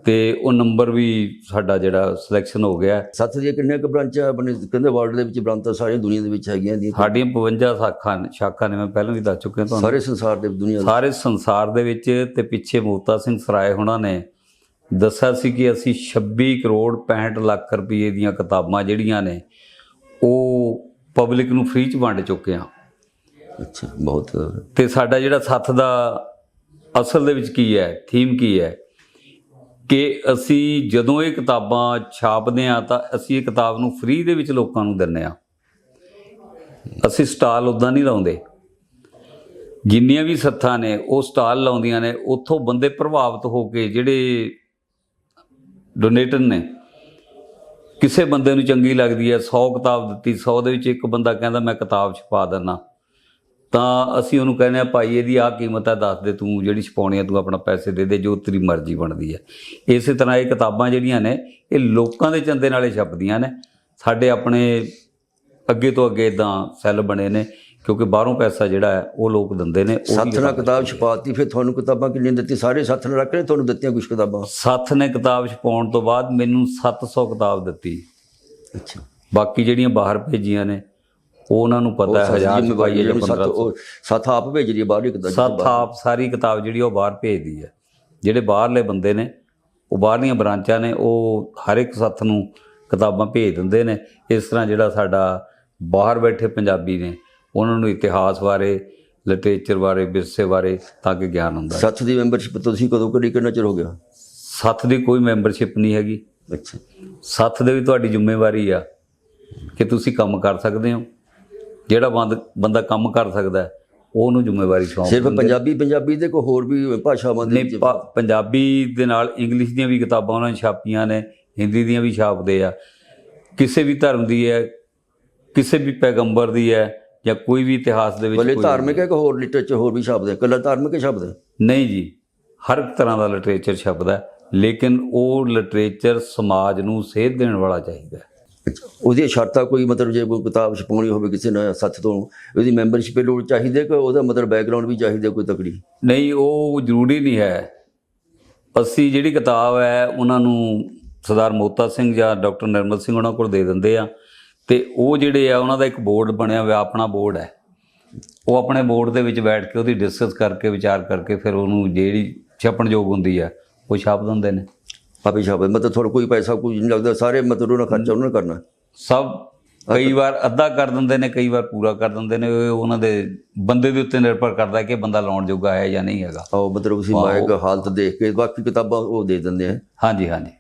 ਤੇ ਉਹ ਨੰਬਰ ਵੀ ਸਾਡਾ ਜਿਹੜਾ ਸਿਲੈਕਸ਼ਨ ਹੋ ਗਿਆ। ਸੱਤ ਦੀਆਂ ਕਿੰਨੀਆਂ ਕੁ ਬ੍ਰਾਂਚਾਂ ਆਪਣੇ? ਕਹਿੰਦੇ ਵਰਲਡ ਦੇ ਵਿੱਚ ਬ੍ਰਾਂਚਾਂ ਸਾਰੀਆਂ ਦੁਨੀਆ ਦੇ ਵਿੱਚ ਹੈਗੀਆਂ ਦੀਆਂ ਸਾਡੀਆਂ 52 ਸ਼ਾਖਾਂ ਨੇ ਸ਼ਾਖਾਂ ਨੇ ਮੈਂ ਪਹਿਲਾਂ ਵੀ ਦੱਸ ਚੁੱਕਿਆ ਤੁਹਾਨੂੰ। ਸਾਰੇ ਸੰਸਾਰ ਦੇ ਦੁਨੀਆ ਦੇ ਸਾਰੇ ਸੰਸਾਰ ਦੇ ਵਿੱਚ ਤੇ ਪਿੱਛੇ ਮੋਤਾ ਸਿੰਘ ਸਰਾਏ ਹੋਣਾ ਨੇ। ਦੱਸਿਆ ਸੀ ਕਿ ਅਸੀਂ 26 ਕਰੋੜ 65 ਲੱਖ ਰੁਪਏ ਦੀਆਂ ਕਿਤਾਬਾਂ ਜਿਹੜੀਆਂ ਨੇ ਉਹ ਪਬਲਿਕ ਨੂੰ ਫ੍ਰੀ ਚ ਵੰਡ ਚੁੱਕੇ ਹਾਂ। ਅੱਛਾ ਬਹੁਤ ਤੇ ਸਾਡਾ ਜਿਹੜਾ ਸੱਥ ਦਾ ਅਸਲ ਦੇ ਵਿੱਚ ਕੀ ਹੈ ਥੀਮ ਕੀ ਹੈ ਕਿ ਅਸੀਂ ਜਦੋਂ ਇਹ ਕਿਤਾਬਾਂ ਛਾਪਦੇ ਆ ਤਾਂ ਅਸੀਂ ਇਹ ਕਿਤਾਬ ਨੂੰ ਫ੍ਰੀ ਦੇ ਵਿੱਚ ਲੋਕਾਂ ਨੂੰ ਦਿੰਨੇ ਆ ਅਸੀਂ ਸਟਾਲ ਉਦਾਂ ਨਹੀਂ ਲਾਉਂਦੇ। ਜਿੰਨੀਆਂ ਵੀ ਸੱਥਾਂ ਨੇ, ਉਹ ਸਟਾਲ ਲਾਉਂਦੀਆਂ ਨੇ, ਉੱਥੋਂ ਬੰਦੇ ਪ੍ਰਭਾਵਿਤ ਹੋ ਕੇ ਜਿਹੜੇ ਡੋਨੇਟਰ ਨੇ, ਕਿਸੇ ਬੰਦੇ ਨੂੰ ਚੰਗੀ ਲੱਗਦੀ ਹੈ 100 ਕਿਤਾਬ ਦਿੱਤੀ 100 ਦੇ ਵਿੱਚ ਇੱਕ ਬੰਦਾ ਕਹਿੰਦਾ, ਮੈਂ ਕਿਤਾਬ ਛਪਾ ਦਿੰਦਾ। ਤਾਂ ਅਸੀਂ ਉਹਨੂੰ ਕਹਿੰਦੇ ਆ ਭਾਈ ਇਹਦੀ ਆਹ ਕੀਮਤ ਹੈ ਦੱਸ ਦੇ ਤੂੰ ਜਿਹੜੀ ਛਪਾਉਣੀ ਹੈ ਤੂੰ ਆਪਣਾ ਪੈਸੇ ਦੇ ਦੇ ਜੋ ਤੇਰੀ ਮਰਜ਼ੀ ਬਣਦੀ ਹੈ। ਇਸੇ ਤਰ੍ਹਾਂ ਇਹ ਕਿਤਾਬਾਂ ਜਿਹੜੀਆਂ ਨੇ ਇਹ ਲੋਕਾਂ ਦੇ ਚੰਦੇ ਨਾਲੇ ਛਪਦੀਆਂ ਨੇ। ਸਾਡੇ ਆਪਣੇ ਅੱਗੇ ਤੋਂ ਅੱਗੇ ਇਦਾਂ ਸੈੱਲ ਬਣੇ ਨੇ ਕਿਉਂਕਿ ਬਾਹਰੋਂ ਪੈਸਾ ਜਿਹੜਾ ਹੈ ਉਹ ਲੋਕ ਦਿੰਦੇ ਨੇ ਉਹੀ ਸੱਤ ਨਾਲ ਕਿਤਾਬ ਛਪਾਤੀ ਫਿਰ ਤੁਹਾਨੂੰ ਕਿਤਾਬਾਂ ਕਿੰਨੀਆਂ ਦਿੱਤੀ ਸਾਰੇ ਸੱਤ ਨਾਲ ਰੱਖ ਰਹੇ ਤੁਹਾਨੂੰ ਦਿੱਤੀਆਂ ਕੁਝ ਕਿਤਾਬਾਂ? ਸੱਥ ਨੇ ਕਿਤਾਬ ਛਪਾਉਣ ਤੋਂ ਬਾਅਦ ਮੈਨੂੰ 700 ਕਿਤਾਬ ਦਿੱਤੀ। ਅੱਛਾ। ਬਾਕੀ ਜਿਹੜੀਆਂ ਬਾਹਰ ਭੇਜੀਆਂ ਨੇ ਉਹ ਉਹਨਾਂ ਨੂੰ ਪਤਾ ਹੈ ਹਜ਼ਾਰ ਛਪਾਈ ਹੈ ਜਾਂ 1500 ਸੱਤ ਆਪ ਭੇਜ ਰਹੀ ਹੈ ਬਾਹਰ ਇੱਕ ਸੱਤ ਆਪ ਸਾਰੀ ਕਿਤਾਬ ਜਿਹੜੀ ਉਹ ਬਾਹਰ ਭੇਜਦੀ ਹੈ। ਜਿਹੜੇ ਬਾਹਰਲੇ ਬੰਦੇ ਨੇ ਉਹ ਬਾਹਰਲੀਆਂ ਬ੍ਰਾਂਚਾਂ ਨੇ ਉਹ ਹਰ ਇੱਕ ਸੱਥ ਨੂੰ ਕਿਤਾਬਾਂ ਭੇਜ ਦਿੰਦੇ ਨੇ। ਇਸ ਤਰ੍ਹਾਂ ਜਿਹੜਾ ਸਾਡਾ ਬਾਹਰ ਬੈਠੇ ਪੰਜਾਬੀ ਨੇ ਉਹਨਾਂ ਨੂੰ ਇਤਿਹਾਸ ਬਾਰੇ ਲਿਟਰੇਚਰ ਬਾਰੇ ਵਿਰਸੇ ਬਾਰੇ ਤਾਂ ਕਿ ਗਿਆਨ ਹੁੰਦਾ ਸੱਥ ਦੀ ਮੈਂਬਰਸ਼ਿਪ ਤੁਸੀਂ ਕਦੋਂ ਕਰੀ ਕਿੰਨਾ ਚਿਰ ਹੋ ਗਿਆ? ਸੱਥ ਦੀ ਕੋਈ ਮੈਂਬਰਸ਼ਿਪ ਨਹੀਂ ਹੈਗੀ। ਅੱਛਾ। ਸੱਥ ਦੇ ਵੀ ਤੁਹਾਡੀ ਜ਼ਿੰਮੇਵਾਰੀ ਆ ਕਿ ਤੁਸੀਂ ਕੰਮ ਕਰ ਸਕਦੇ ਹੋ। ਜਿਹੜਾ ਬੰਦ- ਬੰਦਾ ਕੰਮ ਕਰ ਸਕਦਾ ਉਹਨੂੰ ਜ਼ਿੰਮੇਵਾਰੀ ਸੌਂਪ ਸਿਰਫ ਪੰਜਾਬੀ ਪੰਜਾਬੀ ਦੇ ਕੋਈ ਹੋਰ ਵੀ ਭਾਸ਼ਾਵਾਂ ਦੇ ਵਿੱਚ? ਪੰਜਾਬੀ ਦੇ ਨਾਲ ਇੰਗਲਿਸ਼ ਦੀਆਂ ਵੀ ਕਿਤਾਬਾਂ ਉਹਨਾਂ ਨੇ ਛਾਪੀਆਂ ਨੇ ਹਿੰਦੀ ਦੀਆਂ ਵੀ ਛਾਪਦੇ ਆ। ਕਿਸੇ ਵੀ ਧਰਮ ਦੀ ਹੈ ਕਿਸੇ ਵੀ ਪੈਗੰਬਰ ਦੀ ਹੈ ਜਾਂ ਕੋਈ ਵੀ ਇਤਿਹਾਸ ਦੇ ਵਿੱਚ ਕੋਈ- ਧਾਰਮਿਕ ਹੈ ਕਿ ਹੋਰ ਲਿਟਰੇਚਰ ਹੋਰ ਵੀ ਹੈ ਕੱਲਾ ਧਾਰਮਿਕ ਹੈ ਨਹੀਂ ਜੀ ਹਰ ਇੱਕ ਤਰ੍ਹਾਂ ਦਾ ਲਿਟਰੇਚਰ ਛਪਦਾ ਲੇਕਿਨ ਉਹ ਲਿਟਰੇਚਰ ਸਮਾਜ ਨੂੰ ਸੇਧ ਦੇਣ ਵਾਲਾ ਚਾਹੀਦਾ ਹੈ ਅੱਛਾ, ਉਹਦੀ ਸ਼ਰਤਾਂ ਕੋਈ ਮਤਲਬ ਜੇ ਕੋਈ ਕਿਤਾਬ ਛਪਾਉਣੀ ਹੋਵੇ ਕਿਸੇ ਨੇ ਸੱਚ ਤੋਂ ਉਹਦੀ ਮੈਂਬਰਸ਼ਿਪ ਲੋੜ ਚਾਹੀਦੀ ਹੈ ਕਿ ਉਹਦਾ ਮਤਲਬ ਬੈਕਗ੍ਰਾਉਂਡ ਵੀ ਚਾਹੀਦਾ ਕੋਈ ਤਕੜੀ? ਨਹੀਂ ਉਹ ਜ਼ਰੂਰੀ ਨਹੀਂ ਹੈ। ਅਸੀਂ ਜਿਹੜੀ ਕਿਤਾਬ ਹੈ ਉਹਨਾਂ ਨੂੰ ਸਰਦਾਰ ਮੋਤਾ ਸਿੰਘ ਜਾਂ ਡਾਕਟਰ ਨਿਰਮਲ ਸਿੰਘ ਉਹਨਾਂ ਕੋਲ ਦੇ ਦਿੰਦੇ ਆ। ਤੇ ਉਹ ਜਿਹੜੇ ਆ ਉਹਨਾਂ ਦਾ ਇੱਕ ਬੋਰਡ ਬਣਿਆ ਹੋਇਆ ਆਪਣਾ ਬੋਰਡ ਹੈ। ਉਹ ਆਪਣੇ ਬੋਰਡ ਦੇ ਵਿੱਚ ਬੈਠ ਕੇ ਉਹਦੀ ਡਿਸਕਸ ਕਰਕੇ ਵਿਚਾਰ ਕਰਕੇ ਫਿਰ ਉਹਨੂੰ ਜਿਹੜੀ ਛਪਣਯੋਗ ਹੁੰਦੀ ਹੈ ਉਹ ਛਾਪ ਦਿੰਦੇ ਨੇ। ਆਪੇ ਸ਼ਬਦ ਮਤਲਬ ਥੋੜਾ ਕੋਈ ਪੈਸਾ ਕੋਈ ਨਹੀਂ ਲੱਗਦਾ ਸਾਰੇ ਮਤਲਬ ਉਹਨਾਂ ਖਰਚਾ ਉਹਨਾਂ ਨੇ ਕਰਨਾ। ਸਭ ਕਈ ਵਾਰ ਅੱਧਾ ਕਰ ਦਿੰਦੇ ਨੇ ਕਈ ਵਾਰ ਪੂਰਾ ਕਰ ਦਿੰਦੇ ਨੇ ਉਹਨਾਂ ਦੇ ਬੰਦੇ ਦੇ ਉੱਤੇ ਨਿਰਭਰ ਕਰਦਾ ਹੈ ਕਿ ਬੰਦਾ ਲਾਉਣ ਜੋਗਾ ਹੈ ਜਾਂ ਨਹੀਂ ਹੈਗਾ। ਆਓ ਮਤਲਬ ਤੁਸੀਂ ਮਾਇਕ ਹਾਲਤ ਦੇਖ ਕੇ ਬਾਕੀ ਕਿਤਾਬਾਂ ਉਹ ਦੇ ਦਿੰਦੇ ਆ। ਹਾਂਜੀ ਹਾਂਜੀ।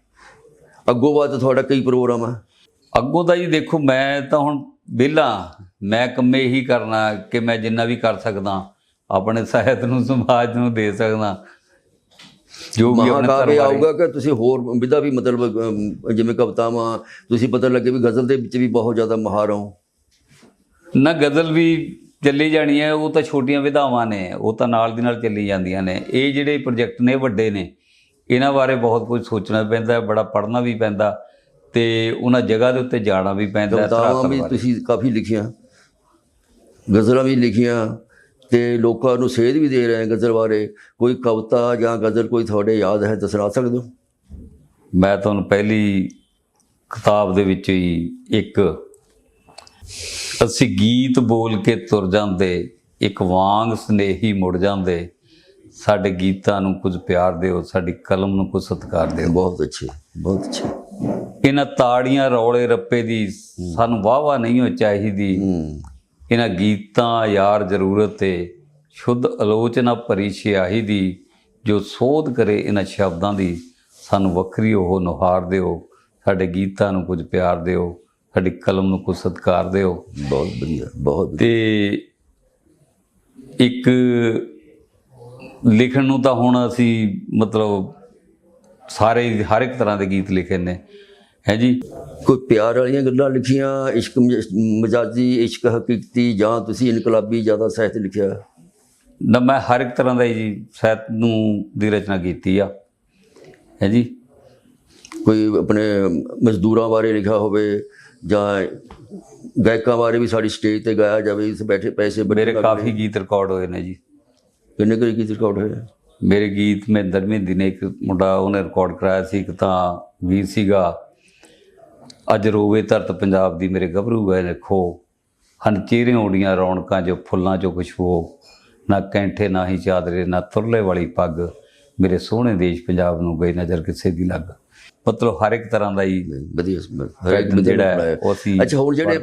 ਅੱਗੋਂ ਬਾਅਦ ਤੁਹਾਡਾ ਕਈ ਪ੍ਰੋਗਰਾਮ ਆ? ਅੱਗੋਂ ਦਾ ਜੀ ਦੇਖੋ ਮੈਂ ਤਾਂ ਹੁਣ ਵਿਹਲਾ ਮੈਂ ਕੰਮੇ ਇਹੀ ਕਰਨਾ ਕਿ ਮੈਂ ਜਿੰਨਾ ਵੀ ਕਰ ਸਕਦਾ ਆਪਣੇ ਸਾਹਿਤ ਨੂੰ ਸਮਾਜ ਨੂੰ ਦੇ ਸਕਦਾ। ਜੋ ਵੀ ਆਪਣੇ ਆਊਗਾ ਕਿ ਤੁਸੀਂ ਹੋਰ ਵਿਧਾ ਵੀ ਮਤਲਬ ਜਿਵੇਂ ਕਵਿਤਾਵਾਂ ਤੁਸੀਂ ਪਤਾ ਲੱਗੇ ਵੀ ਗਜ਼ਲ ਦੇ ਵਿੱਚ ਵੀ ਬਹੁਤ ਜ਼ਿਆਦਾ ਮਹਾਰ ਹੋ। ਨਾ ਗਜ਼ਲ ਵੀ ਚੱਲੀ ਜਾਣੀ ਹੈ ਉਹ ਤਾਂ ਛੋਟੀਆਂ ਵਿਧਾਵਾਂ ਨੇ ਉਹ ਤਾਂ ਨਾਲ ਦੀ ਨਾਲ ਚੱਲੀ ਜਾਂਦੀਆਂ ਨੇ। ਇਹ ਜਿਹੜੇ ਪ੍ਰੋਜੈਕਟ ਨੇ ਵੱਡੇ ਨੇ ਇਹਨਾਂ ਬਾਰੇ ਬਹੁਤ ਕੁਝ ਸੋਚਣਾ ਪੈਂਦਾ ਬੜਾ ਪੜ੍ਹਨਾ ਵੀ ਪੈਂਦਾ ਤੇ ਉਹਨਾਂ ਜਗ੍ਹਾ ਦੇ ਉੱਤੇ ਜਾਣਾ ਵੀ ਪੈਂਦਾ ਧਰਾਤਲ ਵੀ। ਤੁਸੀਂ ਕਾਫੀ ਲਿਖੀਆਂ ਗਜ਼ਲਾਂ ਵੀ ਲਿਖੀਆਂ ਤੇ ਲੋਕਾਂ ਨੂੰ ਸੇਧ ਵੀ ਦੇ ਰਹੇ ਹੋ ਗਜ਼ਲ ਬਾਰੇ। ਕੋਈ ਕਵਿਤਾ ਜਾਂ ਗਜ਼ਲ ਕੋਈ ਤੁਹਾਡੇ ਯਾਦ ਹੈ ਤਾਂ ਸੁਣਾ ਸਕਦੇ ਹੋ? ਮੈਂ ਤੁਹਾਨੂੰ ਪਹਿਲੀ ਕਿਤਾਬ ਦੇ ਵਿੱਚ ਹੀ ਇੱਕ ਅਸੀਂ ਗੀਤ ਬੋਲ ਕੇ ਤੁਰ ਜਾਂਦੇ ਇੱਕ ਵਾਂਗ ਸਨੇਹੀ ਮੁੜ ਜਾਂਦੇ। ਸਾਡੇ ਗੀਤਾਂ ਨੂੰ ਕੁਝ ਪਿਆਰ ਦਿਓ ਸਾਡੀ ਕਲਮ ਨੂੰ ਕੁਝ ਸਤਿਕਾਰ ਦਿਓ। ਬਹੁਤ ਅੱਛੇ ਬਹੁਤ ਅੱਛੇ। ਇਹਨਾਂ ਤਾੜੀਆਂ ਰੌਲੇ ਰੱਪੇ ਦੀ ਸਾਨੂੰ ਵਾਵਾ ਨਹੀਂ ਹੋ ਚਾਹੀਦੀ। ਇਹਨਾਂ ਗੀਤਾਂ ਯਾਰ ਜ਼ਰੂਰਤ ਏ ਸ਼ੁੱਧ ਆਲੋਚਨਾ ਭਰੀ ਸਿਆਹੀ ਦੀ ਜੋ ਸੋਧ ਕਰੇ ਇਹਨਾਂ ਸ਼ਬਦਾਂ ਦੀ ਸਾਨੂੰ ਵੱਖਰੀ ਉਹ ਨੁਹਾਰ ਦਿਓ। ਸਾਡੇ ਗੀਤਾਂ ਨੂੰ ਕੁਝ ਪਿਆਰ ਦਿਓ ਸਾਡੀ ਕਲਮ ਨੂੰ ਕੁਝ ਸਤਿਕਾਰ ਦਿਓ। ਬਹੁਤ ਵਧੀਆ ਬਹੁਤ। ਤੇ ਇੱਕ ਲਿਖਣ ਨੂੰ ਤਾਂ ਹੁਣ ਅਸੀਂ ਮਤਲਬ ਸਾਰੇ ਹਰ ਇੱਕ ਤਰ੍ਹਾਂ ਦੇ ਗੀਤ ਲਿਖੇ ਨੇ। ਹੈ ਜੀ? ਕੋਈ ਪਿਆਰ ਵਾਲੀਆਂ ਗੱਲਾਂ ਲਿਖੀਆਂ ਇਸ਼ਕ ਮਜ- ਮਜਾਜੀ ਇਸ਼ਕ ਹਕੀਕਤੀ ਜਾਂ ਤੁਸੀਂ ਇਨਕਲਾਬੀ ਜ਼ਿਆਦਾ ਸਾਹਿਤ ਲਿਖਿਆ? ਨਾ ਮੈਂ ਹਰ ਇੱਕ ਤਰ੍ਹਾਂ ਦਾ ਜੀ ਸਾਹਿਤ ਨੂੰ ਦੀ ਰਚਨਾ ਕੀਤੀ ਆ। ਹੈ ਜੀ? ਕੋਈ ਆਪਣੇ ਮਜ਼ਦੂਰਾਂ ਬਾਰੇ ਲਿਖਿਆ ਹੋਵੇ ਜਾਂ ਗਾਇਕਾਂ ਬਾਰੇ ਵੀ ਸਾਡੀ ਸਟੇਜ ਤੇ ਗਾਇਆ ਜਾਵੇ ਇਸ ਬੈਠੇ ਪੈਸੇ ਮੇਰੇ ਕਾਫੀ ਗੀਤ ਰਿਕਾਰਡ ਹੋਏ ਨੇ ਜੀ। ਕਿੰਨੇ ਕੁ ਗੀਤ ਰਿਕਾਰਡ ਹੋਏ? ਮੇਰੇ ਗੀਤ ਮਹਿੰਦਰ ਮਹਿੰਦੀ ਨੇ ਇੱਕ ਮੁੰਡਾ ਉਹਨੇ ਰਿਕਾਰਡ ਕਰਾਇਆ ਸੀ ਇੱਕ ਤਾਂ ਗੀਤ ਸੀਗਾ ਅੱਜ ਰੋਵੇ ਧਰਤ ਪੰਜਾਬ ਦੀ ਮੇਰੇ ਗੱਭਰੂ ਗਏ ਲਿਖੋ ਹਨ ਚਿਹਰੇ ਓੜੀਆਂ ਰੌਣਕਾਂ ਜੋ ਫੁੱਲਾਂ ਚੋਂ ਖੁਸ਼ਬੂ ਨਾ ਕੈਂਠੇ ਨਾ ਹੀ ਚਾਦਰੇ ਨਾ ਤੁਰਲੇ ਵਾਲੀ ਪੱਗ ਮੇਰੇ ਸੋਹਣੇ ਦੇਸ਼ ਪੰਜਾਬ ਨੂੰ ਗਈ ਨਜ਼ਰ ਕਿਸੇ ਦੀ ਲੱਗ ਮਤਲਬ ਹਰ ਇੱਕ ਤਰ੍ਹਾਂ ਦਾ ਹੀ ਵਧੀਆ ਹਰ ਜਿਹੜਾ। ਉਹ ਅਸੀਂ ਅੱਛਾ ਹੁਣ ਜਿਹੜੇ।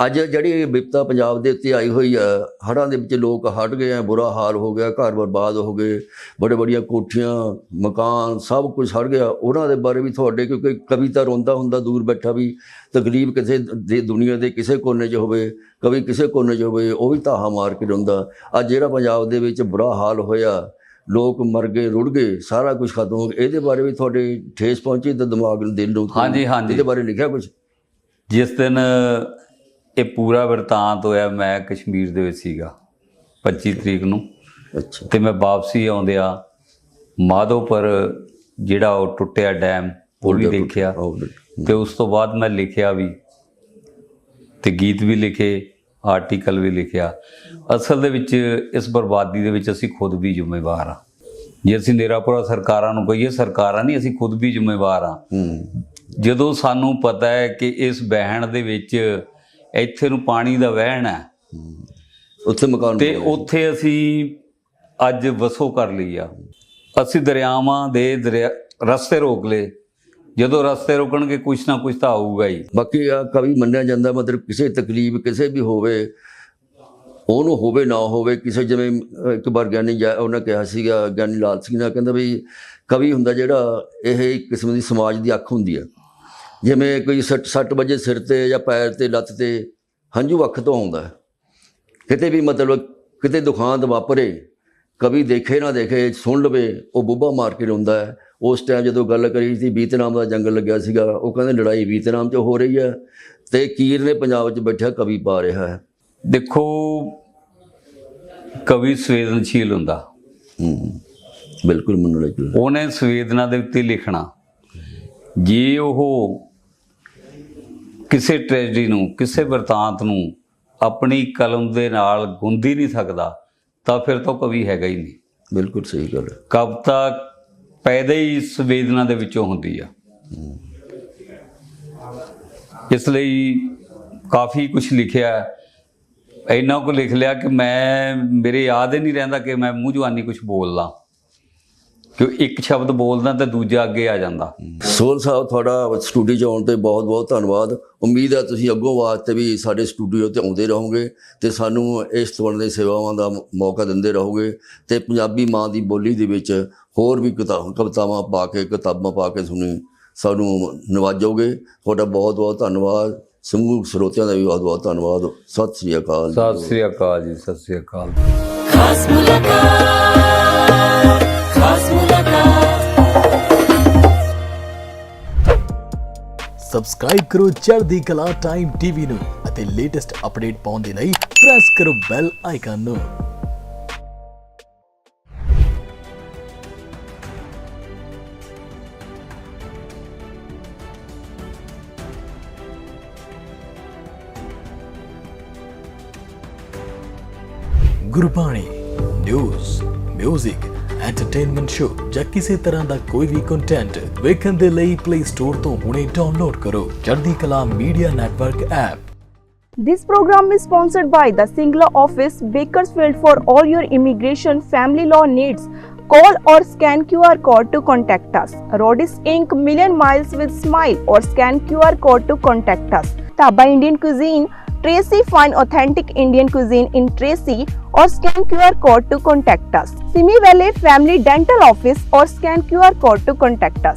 ਅੱਜ ਜਿਹੜੀ ਵਿਪਤਾ ਪੰਜਾਬ ਦੇ ਉੱਤੇ ਆਈ ਹੋਈ ਆ ਹੜ੍ਹਾਂ ਦੇ ਵਿੱਚ ਲੋਕ ਹਟ ਗਏ ਆ ਬੁਰਾ ਹਾਲ ਹੋ ਗਿਆ ਘਰ ਬਰਬਾਦ ਹੋ ਗਏ ਬੜੇ ਬੜੀਆਂ ਕੋਠੀਆਂ ਮਕਾਨ ਸਭ ਕੁਝ ਹੜ ਗਿਆ। ਉਹਨਾਂ ਦੇ ਬਾਰੇ ਵੀ ਤੁਹਾਡੇ ਕਿਉਂਕਿ ਕਵੀ ਤਾਂ ਰੋਂਦਾ ਹੁੰਦਾ ਦੂਰ ਬੈਠਾ ਵੀ ਤਕਲੀਫ ਕਿਸੇ ਦੇ ਦੁਨੀਆ ਦੇ ਕਿਸੇ ਕੋਨੇ 'ਚ ਹੋਵੇ ਕਵੀ ਕਿਸੇ ਕੋਨੇ 'ਚ ਹੋਵੇ ਉਹ ਵੀ ਧਾਹਾ ਮਾਰ ਕੇ ਰੋਂਦਾ। ਅੱਜ ਜਿਹੜਾ ਪੰਜਾਬ ਦੇ ਵਿੱਚ ਬੁਰਾ ਹਾਲ ਹੋਇਆ ਲੋਕ ਮਰ ਗਏ ਰੁੜ ਗਏ ਸਾਰਾ ਕੁਝ ਖਤਮ ਹੋ ਗਿਆ। ਇਹਦੇ ਬਾਰੇ ਵੀ ਤੁਹਾਡੇ ਠੇਸ ਪਹੁੰਚੀ ਤੇ ਦਿਮਾਗ ਨੂੰ ਦਿਲ ਨੂੰ ਹਾਂਜੀ, ਹਾਂਜੀ। ਇਹਦੇ ਬਾਰੇ ਲਿਖਿਆ ਕੁਝ ਜਿਸ ਦਿਨ ਇਹ ਪੂਰਾ ਵਰਤਾਂਤ ਹੋਇਆ ਮੈਂ ਕਸ਼ਮੀਰ ਦੇ ਵਿੱਚ ਸੀਗਾ 25 ਤਰੀਕ ਨੂੰ। ਅੱਛਾ। ਤੇ ਮੈਂ ਵਾਪਸੀ ਆਉਂਦਿਆਂ ਮਾਧੋਪੁਰ ਜਿਹੜਾ ਉਹ ਟੁੱਟਿਆ ਡੈਮ ਉਹ ਵੀ ਦੇਖਿਆ। ਤੇ ਉਸ ਤੋਂ ਬਾਅਦ ਮੈਂ ਲਿਖਿਆ ਵੀ ਤੇ ਗੀਤ ਵੀ ਲਿਖੇ ਆਰਟੀਕਲ ਵੀ ਲਿਖਿਆ। ਅਸਲ ਦੇ ਵਿੱਚ ਇਸ ਬਰਬਾਦੀ ਦੇ ਵਿੱਚ ਅਸੀਂ ਖੁਦ ਵੀ ਜ਼ਿੰਮੇਵਾਰ ਹਾਂ। ਜੇ ਅਸੀਂ ਨਿਰਾਪੁਰਾ ਸਰਕਾਰਾਂ ਨੂੰ ਕਹੀਏ ਸਰਕਾਰਾਂ ਨਹੀਂ ਅਸੀਂ ਖੁਦ ਵੀ ਜ਼ਿੰਮੇਵਾਰ ਹੂੰ। ਜਦੋਂ ਸਾਨੂੰ ਪਤਾ ਹੈ ਕਿ ਇਸ ਵਹਿਣ ਦੇ ਵਿੱਚ ਇੱਥੇ ਨੂੰ ਪਾਣੀ ਦਾ ਵਹਿਣ ਹੈ। ਉੱਥੇ ਮਕਾਨ ਤੇ ਉੱਥੇ ਅਸੀਂ ਅੱਜ ਵਸੋ ਕਰ ਲਈ ਆ। ਅਸੀਂ ਦਰਿਆਵਾਂ ਦੇ ਰਸਤੇ ਰੋਕ ਲਏ। ਜਦੋਂ ਰਸਤੇ ਰੁਕਣਗੇ ਕੁਛ ਨਾ ਕੁਛ ਤਾਂ ਆਊਗਾ ਹੀ। ਬਾਕੀ ਆ ਕਵੀ ਮੰਨਿਆ ਜਾਂਦਾ ਮਤਲਬ ਕਿਸੇ ਤਕਲੀਫ ਕਿਸੇ ਵੀ ਹੋਵੇ ਉਹਨੂੰ ਹੋਵੇ ਨਾ ਹੋਵੇ ਕਿਸੇ ਜਿਵੇਂ ਇੱਕ ਵਾਰ ਗਿਆਨੀ ਜਾ- ਉਹਨੇ ਕਿਹਾ ਸੀਗਾ ਗਿਆਨੀ ਲਾਲ ਸਿੰਘ ਨੇ ਕਹਿੰਦਾ ਵੀ ਕਵੀ ਹੁੰਦਾ ਜਿਹੜਾ ਇਹ ਇੱਕ ਕਿਸਮ ਦੀ ਸਮਾਜ ਦੀ ਅੱਖ ਹੁੰਦੀ ਹੈ। ਜਿਵੇਂ ਕੋਈ ਸੱਟ ਸੱਟ ਵਜੇ ਸਿਰ ਤੇ ਜਾਂ ਪੈਰ ਤੇ ਲੱਤ ਤੇ ਹੰਝੂ ਅੱਖ ਤੋਂ ਆਉਂਦਾ ਕਿਤੇ ਵੀ ਮਤਲਬ ਕਿਤੇ ਦੁਖਾਂਤ ਵਾਪਰੇ ਕਵੀ ਦੇਖੇ ਨਾ ਦੇਖੇ ਸੁਣ ਲਵੇ ਉਹ ਬੁੱਬਾ ਮਾਰ ਕੇ ਰੋਂਦਾ ਹੈ। ਉਸ ਟਾਈਮ ਜਦੋਂ ਗੱਲ ਕਰੀ ਸੀ ਵੀਤਨਾਮ ਦਾ ਜੰਗ ਲੱਗਿਆ ਸੀਗਾ ਉਹ ਕਹਿੰਦੇ ਲੜਾਈ ਵੀਤਨਾਮ 'ਚ ਹੋ ਰਹੀ ਹੈ ਤੇ ਕੀਰ ਨੇ ਪੰਜਾਬ 'ਚ ਬੈਠਾ ਕਵੀ ਪਾ ਰਿਹਾ ਹੈ। ਦੇਖੋ ਕਵੀ ਸੰਵੇਦਨਸ਼ੀਲ ਹੁੰਦਾ। ਹੂੰ ਬਿਲਕੁਲ ਲੱਗੇ ਉਹਨੇ ਸੰਵੇਦਨਾ ਦੇ ਉੱਤੇ ਲਿਖਣਾ। ਜੇ ਉਹ ਕਿਸੇ ਟ੍ਰੈਜਡੀ ਨੂੰ ਕਿਸੇ ਵਰਤਾਂਤ ਨੂੰ ਆਪਣੀ ਕਲਮ ਦੇ ਨਾਲ ਗੁੰਦੀ ਨਹੀਂ ਸਕਦਾ ਤਾਂ ਫਿਰ ਤਾਂ ਕਵੀ ਹੈਗਾ ਹੀ ਨਹੀਂ। ਬਿਲਕੁਲ ਸਹੀ ਗੱਲ ਕਵਿਤਾ ਪੈਦਾ ਹੀ ਸੰਵੇਦਨਾ ਦੇ ਵਿੱਚੋਂ ਹੁੰਦੀ ਆ। ਇਸ ਲਈ ਕਾਫੀ ਕੁਝ ਲਿਖਿਆ। ਇੰਨਾ ਕੁ ਲਿਖ ਲਿਆ ਕਿ ਮੈਂ ਮੇਰੇ ਯਾਦ ਹੀ ਨਹੀਂ ਰਹਿੰਦਾ ਕਿ ਮੈਂ ਮੂੰਹ ਜਵਾਨੀ ਕੁਝ ਬੋਲਦਾ। ਕਿ ਇੱਕ ਸ਼ਬਦ ਬੋਲਦਾ ਤੇ ਦੂਜਾ ਅੱਗੇ ਆ ਜਾਂਦਾ। ਸੋਲ ਸਾਹਿਬ ਤੁਹਾਡਾ ਸਟੂਡੀਓ 'ਚ ਆਉਣ ਤੇ ਬਹੁਤ ਬਹੁਤ ਧੰਨਵਾਦ। ਉਮੀਦ ਹੈ ਤੁਸੀਂ ਅੱਗੋਂ ਵਾਸਤੇ ਵੀ ਸਾਡੇ ਸਟੂਡੀਓ ਤੇ ਆਉਂਦੇ ਰਹੋਗੇ ਤੇ ਸਾਨੂੰ ਇਸ ਤਰ੍ਹਾਂ ਦੇ ਸੇਵਾਵਾਂ ਦਾ ਮੌਕਾ ਦਿੰਦੇ ਰਹੋਗੇ ਤੇ ਪੰਜਾਬੀ ਮਾਂ ਦੀ ਬੋਲੀ ਦੇ ਵਿੱਚ ਹੋਰ ਵੀ ਕਿਤਾ- ਕਵਿਤਾਵਾਂ ਪਾ ਕੇ ਕਿਤਾਬਾਂ ਪਾ ਕੇ ਸੁਣੀ ਸਾਨੂੰ ਨਵਾਜੋਗੇ। ਤੁਹਾਡਾ ਬਹੁਤ ਬਹੁਤ ਧੰਨਵਾਦ। ਸਮੂਹ ਸਰੋਤਿਆਂ ਦਾ ਵੀ ਬਹੁਤ ਬਹੁਤ ਧੰਨਵਾਦ। ਸਤਿ ਸ੍ਰੀ ਅਕਾਲ ਸਤਿ ਸ੍ਰੀ ਅਕਾਲ ਜੀ ਸਤਿ ਸ੍ਰੀ ਅਕਾਲ। ਖਾਸ ਮੁਲਾਕਾਤ ਸਬਸਕ੍ਰਾਈਬ ਕਰੋ ਚੜ੍ਹਦੀ ਕਲਾ ਟਾਈਮ ਟੀਵੀ ਨੂੰ ਅਤੇ ਲੇਟੈਸਟ ਅਪਡੇਟ ਪਾਉਣ ਦੇ ਲਈ ਪ੍ਰੈਸ ਕਰੋ ਬੈਲ ਆਈਕਨ ਨੂੰ। ਗੁਰਬਾਣੀ ਨਿਊਜ਼ 뮤직 ਐਂਟਰਟੇਨਮੈਂਟ ਸ਼ੋ ਜਾਂ ਕਿਸੇ ਤਰ੍ਹਾਂ ਦਾ ਕੋਈ ਵੀ ਕੰਟੈਂਟ ਵੇਖਣ ਦੇ ਲਈ ਪਲੇ ਸਟੋਰ ਤੋਂ ਹੁਣੇ ਡਾਊਨਲੋਡ ਕਰੋ Chardi Kala media network app This program is sponsored by the Singla office, Bakersfield for all your immigration family law needs. Call or scan QR code to contact us. Rodis Inc. Million Miles with Smile or scan QR code to contact us. Taba Indian Cuisine, Tracy Fine Authentic Indian Cuisine in Tracy or scan QR code to contact us. Simi Valley Family Dental Office or scan QR code to contact us.